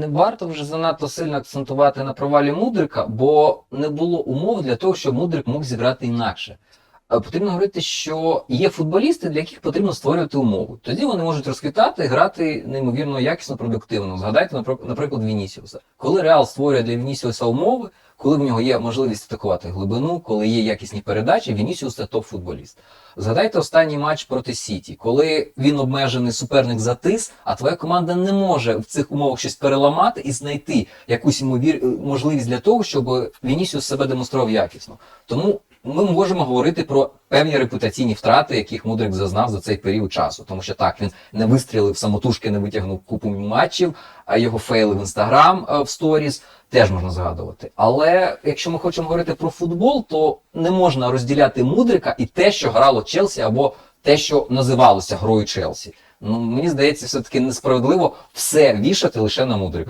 не варто вже занадто сильно акцентувати на провалі Мудрика, бо не було умов для того, щоб Мудрик мог зіграти інакше. Е, Потрібно говорити, що є футболісти, для яких потрібно створювати умови. Тоді вони можуть розквітати, грати неймовірно якісно, продуктивно. Згадайте, напр- наприклад, Вінісіуса. Коли Реал створює для Вінісіуса умови, коли в нього є можливість атакувати глибину, коли є якісні передачі, Вінісіус це топ-футболіст. Згадайте останній матч проти Сіті, коли він обмежений суперник затис, а твоя команда не може в цих умовах щось переламати і знайти якусь ймовір... можливість для того, щоб Вінісіус себе демонстрував якісно. Тому ми можемо говорити про певні репутаційні втрати, яких Мудрик зазнав за цей період часу. Тому що так, він не вистрілив самотужки, не витягнув купу матчів, а його фейли в інстаграм е, в сторіс теж можна згадувати. Але якщо ми хочемо говорити про футбол, то не можна розділяти Мудрика і те, що грало Челсі, або те, що називалося грою Челсі. Ну мені здається, все таки несправедливо все вішати лише на Мудрика.